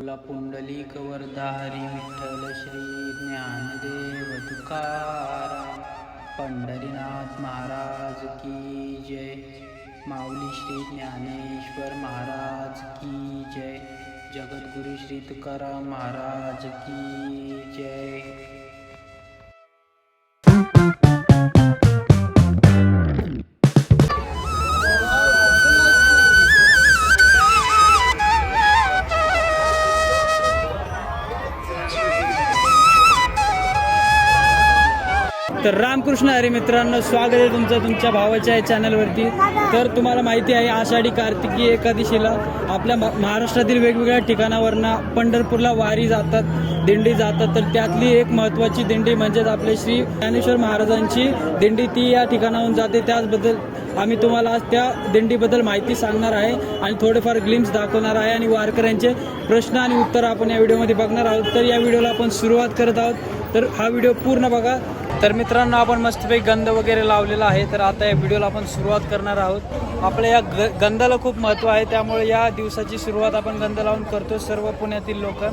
तुला पुंडलिक वरदा हरी विठ्ठल श्री ज्ञानदेव तुकाराम. पंढरीनाथ महाराज की जय. माऊली श्री ज्ञानेश्वर महाराज की जय. जगद्गुरु श्री तुकाराम महाराज की जय. कृष्ण हरे मित्रांनो स्वागत आहे तुमचं तुमच्या भावाच्या या चॅनलवरती. तर तुम्हाला माहिती आहे आषाढी कार्तिकी एकादशीला आपल्या म- महाराष्ट्रातील वेगवेगळ्या ठिकाणावरनं पंढरपूरला वारी जातात दिंडी जातात. तर त्यातली एक महत्त्वाची दिंडी म्हणजेच आपले श्री ज्ञानेश्वर महाराजांची दिंडी ती या ठिकाणाहून जाते. त्याचबद्दल आम्ही तुम्हाला आज त्या दिंडीबद्दल माहिती सांगणार आहे आणि थोडेफार ग्लिम्स दाखवणार आहे आणि वारकऱ्यांचे प्रश्न आणि उत्तर आपण या व्हिडिओमध्ये बघणार आहोत. तर या व्हिडिओला आपण सुरुवात करत आहोत. तर हा व्हिडिओ पूर्ण बघा. तर मित्रांनो आपण मस्तपैकी गंध वगैरे लावलेला आहे. तर आता या व्हिडिओला आपण सुरुवात करणार आहोत. आपल्या या ग गंधाला खूप महत्त्व आहे. त्यामुळे या दिवसाची सुरुवात आपण गंध लावून करतो सर्व पुण्यातील लोक.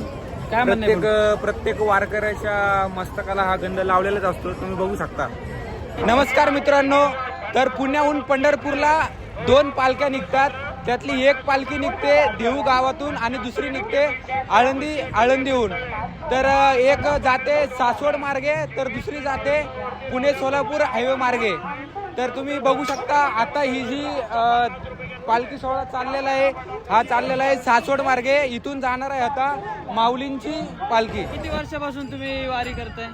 काय प्रत्येक प्रत्येक वारकऱ्याच्या मस्तकाला हा गंध लावलेलाच असतो. तुम्ही बघू शकता. नमस्कार मित्रांनो. तर पुण्याहून पंढरपूरला दोन पालख्या निघतात. त्यातली एक पालखी निघते देहू गावातून आणि दुसरी निघते आळंदी आळंदीहून. तर एक जाते सासवड मार्गे तर दुसरी जाते पुणे सोलापूर हायवे मार्गे. तर तुम्ही बघू शकता आता ही जी पालखी सोहळा चाललेला आहे हा चाललेला आहे सासवड मार्गे. इथून जाणार आहे आता माऊलींची पालखी. किती वर्षापासून तुम्ही वारी करताय?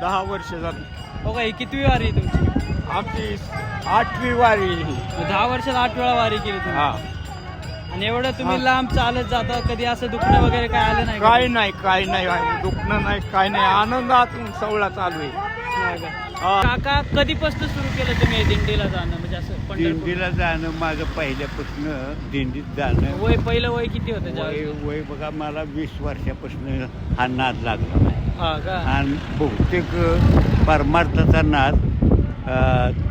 दहा वर्ष झाली. हो का ही कितवी वारी आहे तुमची? आमची आठवी वारी. दहा वर्षात आठ वेळा वारी केली तुम्ही हा आणि एवढं तुम्ही लांब चालत जाता कधी असं दुखणं वगैरे काय आलं नाही का? काय नाही काय नाही. दुखणं नाही काय नाही आनंदातून सवळा चालू आहे नाही का? हा. काका कधीपासून सुरू केलं तुम्ही हे दिंडीला जाणं म्हणजे असं पंढरपूर दिंडीला जाणं माझं पहिल्यापासून दिंडीत जाणं वय पहिलं वय किती होतं वय? वय बघा मला वीस वर्षापासून हा नाद लागला हा का आणि बहुतेक परमार्थाचा नाद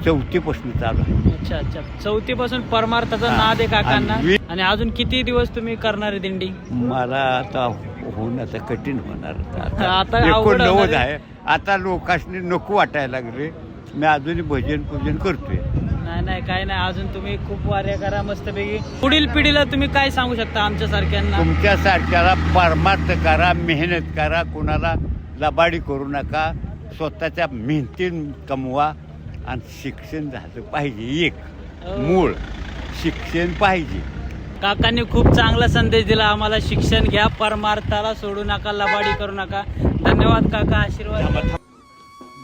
चौथीपासून चालू आहे. अच्छा अच्छा. चौथी पासून परमार्थाचा. नाद आहे काकांना. आणि अजून किती दिवस तुम्ही करणार आहे दिंडी? मला आता होऊन आता कठीण होणार आता. होणार आहे. आहे. आता लोकांनी नको वाटायला लागले. मी अजूनही भजन पूजन करतोय. नाही नाही काय नाही. अजून तुम्ही खूप वाऱ्या करा मस्तपैकी. पुढील पिढीला तुम्ही काय सांगू शकता आमच्या सारख्यांना? तुमच्यासारख्याला परमार्थ करा मेहनत करा. कोणाला लबाडी करू नका. स्वतःच्या मेहनतीन कमवा. आणि शिक्षण झालं पाहिजे एक. मूळ. शिक्षण पाहिजे. काकांनी खूप चांगला संदेश दिला. आम्हाला शिक्षण घ्या परमार्थाला सोडू नका लबाडी करू नका. धन्यवाद काका आशीर्वाद.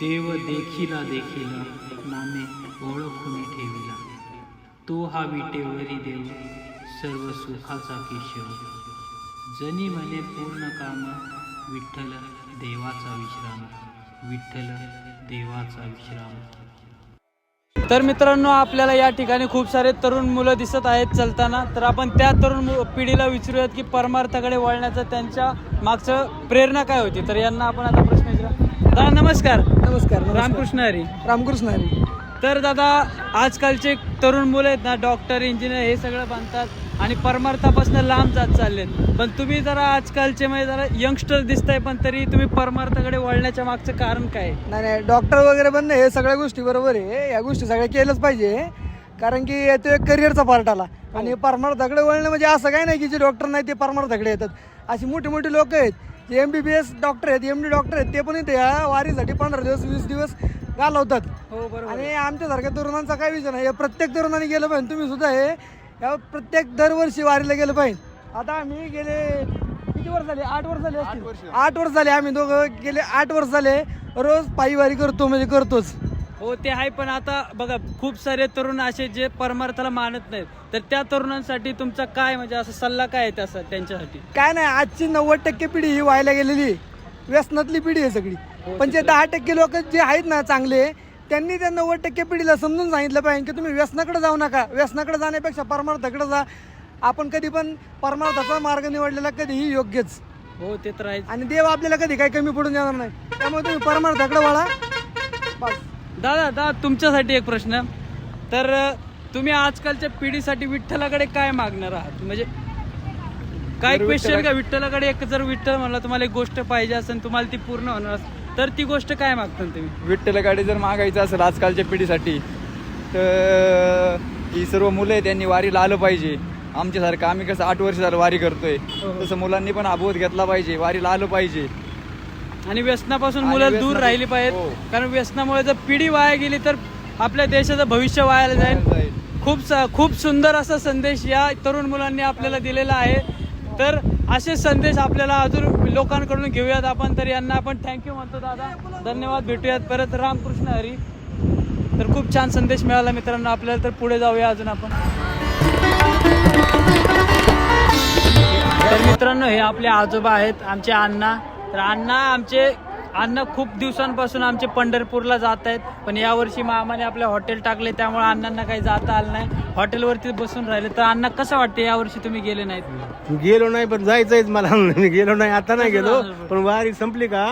देव देखिला देखिला नामे ओळखून ठेविला. तो हा विटेवरी देव सर्व सुखाचा केशव. जनी म्हणे पूर्ण काम विठ्ठल देवाचा विश्राम. विठ्ठल देवाचा विश्राम. तर मित्रांनो आपल्याला या ठिकाणी खूप सारे तरुण मुलं दिसत आहेत चालताना. तर आपण त्या तरुण पिढीला विचारूयात की परमार्थाकडे वळण्याचं त्यांच्या मागचं प्रेरणा काय होती? तर यांना आपण आता प्रश्न विचारा दादा नमस्कार नमस्कार. रामकृष्ण हरी. रामकृष्ण हरी. तर दादा आजकालचे तरुण मुलं आहेत ना डॉक्टर इंजिनियर हे सगळं बांधतात आणि परमार्थापासून लांब जात चाललेत. पण तुम्ही जरा आजकालचे म्हणजे जरा यंगस्टर दिसताय पण तरी तुम्ही परमार्थाकडे वळण्याच्या मागचं कारण काय नाही नाही डॉक्टर वगैरे बनणं हे सगळ्या गोष्टी बरोबर आहे. या गोष्टी सगळ्या केलंच पाहिजे. कारण की तो एक करिअरचा पार्ट आला. आणि परमार्थाकडे वळणं म्हणजे असं काही नाही की जे डॉक्टर नाही ते परमार्थाकडे येतात. अशी मोठी मोठी लोक आहेत जे M B B S doctor आहेत एम डी डॉक्टर आहेत ते पण इथे या वारीसाठी पंधरा दिवस वीस दिवस घालवतात. हो बरोबर आणि आमच्यासारख्या तरुणांचा काय विषय नाही. हे प्रत्येक तरुणाने गेलं पाहिजे. तुम्ही सुद्धा हे या प्रत्येक दरवर्षी वारीला गेलं पाहिजे. आता आम्ही गेले किती वर्ष झाले? आठ वर्ष झाले असतील. आठ वर्ष झाले. आम्ही दोघं गेले आठ वर्ष झाले. रोज पायी वारी करतो म्हणजे करतोच. हो ते आहे पण आता बघा खूप सारे तरुण असे जे परमार्थाला मानत नाहीत. तर त्या तरुणांसाठी तुमचा काय म्हणजे असं सल्ला काय आहे त्याचा त्यांच्यासाठी? काय नाही आजची नव्वद टक्के पिढी ही व्हायला गेलेली आहे. व्यसनातली पिढी आहे सगळी. पण जे दहा टक्के लोक जे आहेत ना चांगले त्यांनी त्या नव्वद टक्के पिढीला समजून सांगितलं पाहिजे की तुम्ही व्यसनाकडे जाऊ नका. व्यसनाकडे जाण्यापेक्षा परमार्थाकडे जा. आपण कधी पण परमार्थाचा मार्ग निवडलेला कधीही योग्यच. हो ते तर आहे आणि देव आपल्याला कधी काही कमी पडून देणार नाही. त्यामुळे तुम्ही परमार्थाकडे वळा. बस. दादा दादा तुमच्यासाठी एक प्रश्न. तर तुम्ही आजकालच्या पिढीसाठी विठ्ठलाकडे काय मागणार आहात? म्हणजे काय क्वेश्चन का? विठ्ठलाकडे एक जर विठ्ठल म्हणला तुम्हाला एक गोष्ट पाहिजे असेल तुम्हाला ती पूर्ण होणार असेल, तर ती गोष्ट काय मागता तुम्ही? विठ्ठल गाडी जर मागायचं असेल आजकालच्या पिढीसाठी तर ही सर्व मुलं आहे त्यांनी वारीला आलं पाहिजे. आमच्यासारखं आम्ही कसं आठ वर्ष झालं वारी करतोय. तसं मुलांनी पण अबोध घेतला पाहिजे वारीला आलं पाहिजे. आणि व्यसनापासून मुलं दूर राहिली हो. पाहिजेत कारण व्यसनामुळे जर पिढी वाया गेली तर आपल्या देशाचं भविष्य वाया जाईल. खूप खूप सुंदर असा संदेश या तरुण मुलांनी आपल्याला दिलेला आहे. तर असे संदेश आपल्याला अजून लोकांकडून घेऊयात. आपण तर यांना आपण थँक्यू म्हणतो दादा. धन्यवाद. भेटूयात परत. रामकृष्ण हरी. तर खूप छान संदेश मिळाला मित्रांनो. आपल्याला तर पुढे जाऊया अजून आपण. तर मित्रांनो हे आपले आजोबा आहेत आमचे अण्णा. तर अण्णा आमचे अण्णा खूप दिवसांपासून आमचे पंढरपूरला जात आहेत. पण यावर्षी मामाने आपले हॉटेल टाकले त्यामुळे अण्णांना काही जाता आलं नाही. हॉटेलवरती बसून राहिले. तर अण्णा कसं वाटते यावर्षी तुम्ही गेले नाहीत? गेलो नाही पण जायचंय मला मी गेलो नाही आता नाही गेलो? पण वारी संपली का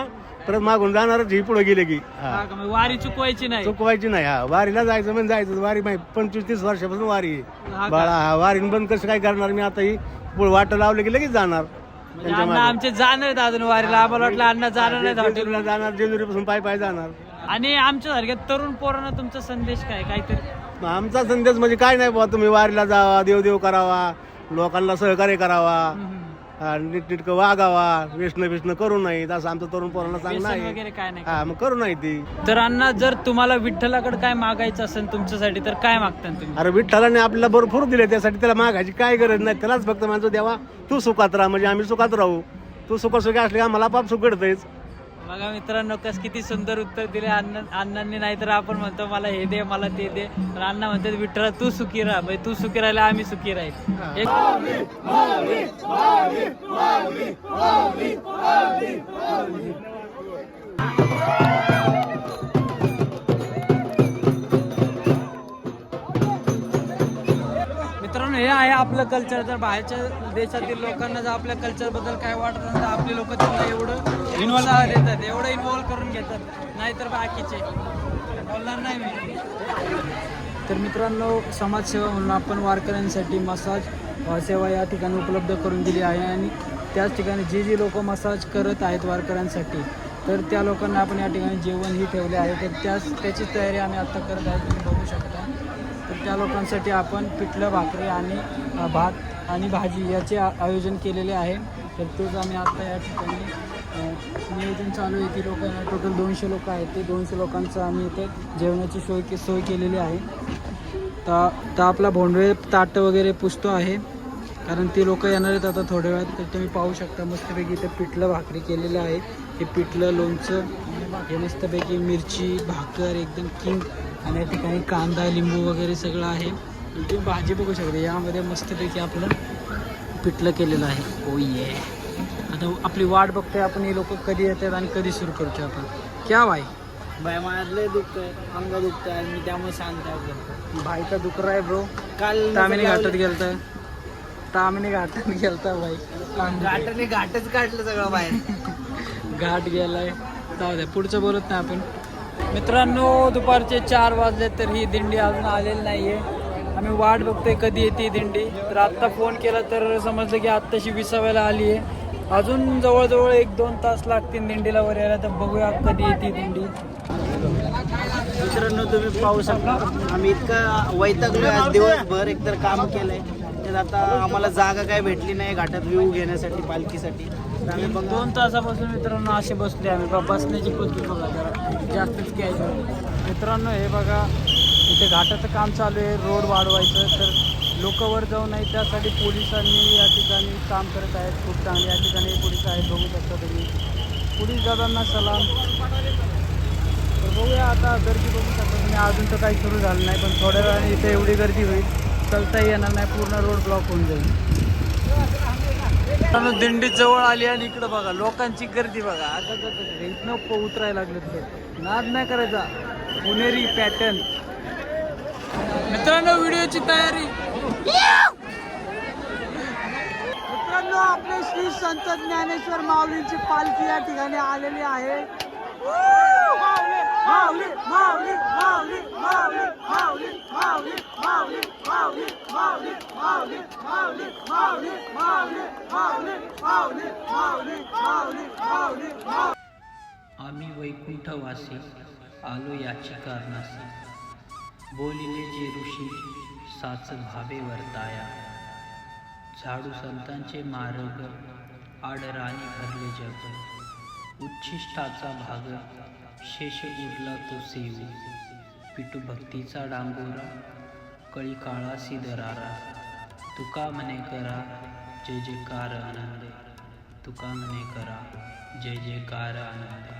परत मागून जाणारच ही पुढे गेले की हा. हा का? मग वारी चुकवायची नाही चुकवायची नाही हा वारीला जायचं म्हणजे जायचं वारी माहिती पंचवीस तीस वर्षापासून वारी आहे. हा का? बाळा हा वारी बंद कसं काय करणार मी आता ही पुढे वाट लावले की लगेच जाणार म्हणजे त्यांच्या अण्णा मागे. आमचे जाणार आहेत अजून वारीला आम्हाला वाटलं अण्णा जाणार नाहीत हॉटेलला जेजुरीला जाणार जेजुरी पासून पाय पाय जाणार आणि आमच्या सारख्या तरुण पोरांना तुमचा संदेश काय काहीतरी मग आमचा संदेश म्हणजे काय नाही बुवा तुम्ही वारीला जावा देवदेव करावा लोकांना सहकार्य करावा. हा, नीटनीटकं वागावा. व्यसन व्यसन करू नये असं आमचं तरुण पोरांना व्यसन आहे. वगैरे काय नाही. हा मग करू नाही ती. तर अण्णा जर तुम्हाला विठ्ठलाकडे काय मागायचं असेल तुमच्यासाठी तर काय मागता तुम्ही? अरे विठ्ठलाने आपल्याला भरपूर दिले त्यासाठी त्याला मागायची काय गरज नाही. त्यालाच फक्त माणसं देवा तू सुखात राहा म्हणजे आम्ही सुखात राहू. तू सुखासुखी असले का आम्हाला पाप सुख घडतंयच. बघा मित्रांनो कस किती सुंदर उत्तर दिले. अण्णा अण्णांनी नाही तर आपण म्हणतो मला हे दे मला ते दे. पण अण्णा म्हणतात विठ्ठला तू सुखी राहा. म्हणजे तू सुखी राहिला आम्ही सुखी राहील. आपलं कल्चर जर बाहेरच्या देशातील लोकांना जर आपल्या कल्चरबद्दल काय वाटत असेल तर आपले लोक त्यांना एवढं इन्व्हॉल्व देतात एवढं इन्व्हॉल्व करून घेतात. नाहीतर बाकीचे. बोलणार नाही मी. तर मित्रांनो समाजसेवा म्हणून आपण वारकऱ्यांसाठी मसाज सेवा या ठिकाणी उपलब्ध करून दिली आहे. आणि त्याच ठिकाणी जे जे लोक मसाज करत आहेत वारकऱ्यांसाठी तर त्या लोकांना आपण या ठिकाणी जेवणही ठेवले आहे. तर त्याच त्याची तयारी आम्ही आत्ता करत आहे. तुम्ही बघू शकता. त्या लोकांसाठी आपण पिठलं भाकरी आणि भात आणि भाजी याचे आ- आयोजन केलेले आहे. तर तोच आम्ही आत्ता या ठिकाणी नियोजन चालू आहे की लोकांना टोटल दोनशे लोक आहेत. ते दोनशे लोकांचं आम्ही इथे जेवणाची सोय के सोय केलेली आहे. तर तर आपला भोंडवे ताट वगैरे पुसतो आहे. कारण ती लोक येणार आहेत आता थोड्या वेळात. तर तुम्ही पाहू शकता मस्तपैकी इथे पिठलं भाकरी केलेलं आहे. हे पिठलं लोणचं हे मस्तपैकी मिरची भाकर एकदम किंग आणि या ठिकाणी कांदा लिंबू वगैरे सगळं आहे. तुम्ही भाजी बघू शकता यामध्ये मस्तपैकी आपलं पिठलं केलेलं आहे. ओ ये आता आपली वाट बघतोय आपण हे लोक कधी येतात आणि कधी सुरू करतोय आपण. क्या भाई? बाय माझं दुखतंय अंग दुखतंय आणि मी त्यामुळे शांत आहे भाई का दुख रहा है ब्रो काल तामिनी घाटात गेलता. तामिनी घाटात गेलता भाई. घाटाने घाटच काढलं सगळं बाहेर. घाट गेलाय. जाऊ द्या पुढचं बोलत नाही आपण. मित्रांनो दुपारचे चार वाजले तर ही दिंडी अजून आलेली नाहीये. आम्ही वाट बघतोय कधी येते दिंडी. तर आत्ता फोन केला तर समजलं की आत्ताशी विसाव्याला आली आहे. अजून जवळजवळ एक दोन तास लागतील दिंडीला वर यायला. तर बघूया कधी येते दिंडी. मित्रांनो तुम्ही पाहू शकता. आम्ही इतकं वैतागलो आज दिवसभर. एकतर काम केलंय. त्यात आता आम्हाला जागा काय भेटली नाही घाटात व्ह्यू घेण्यासाठी पालखीसाठी. तर आम्ही दोन तासापासून मित्रांनो असे बसले आम्ही. बा बसण्याची पद्धत बघा जरा. जास्तच कॅज्युअल मित्रांनो हे बघा इथे घाटाचं काम चालू आहे रोड वाढवायचं तर लोक वर जाऊ नये त्यासाठी पोलिसांनी या ठिकाणी काम करत आहेत. खूप चांगले या ठिकाणी पोलीस आहेत बघू शकता तुम्ही. पोलीस दादांना सलाम. तर बघूया आता गर्दी बघू शकता तुम्ही. अजून तर काही सुरू झालं नाही पण थोड्या वेळाने इथे एवढी गर्दी होईल. चलताही येणार नाही पूर्ण रोड ब्लॉक होऊन जाईल. दिंडी जवळ आली आणि इकडं बघा लोकांची गर्दी बघा. आता इथनं उतरायला लागले ते नाद नाही करायचा. पुणेरी पॅटर्न मित्रांनो व्हिडिओची तयारी. मित्रांनो आपले श्री संत ज्ञानेश्वर माऊलींची पालखी या ठिकाणी आलेली आहे. आम्ही वैकुंठवासी आलो याची कारणासी बोलिले जे ऋषी साच भावे वर्ताया झाडू संतांचे मार्ग आडराने भरले जग उच्छिष्टाचा भाग शेष उरला तो सेव. पिटू भक्तीचा डांगोरा कळी काळा सिदरारा. तुका म्हणे करा जय जयकार आनंद. तुका म्हणे करा जय जयकार आनंद.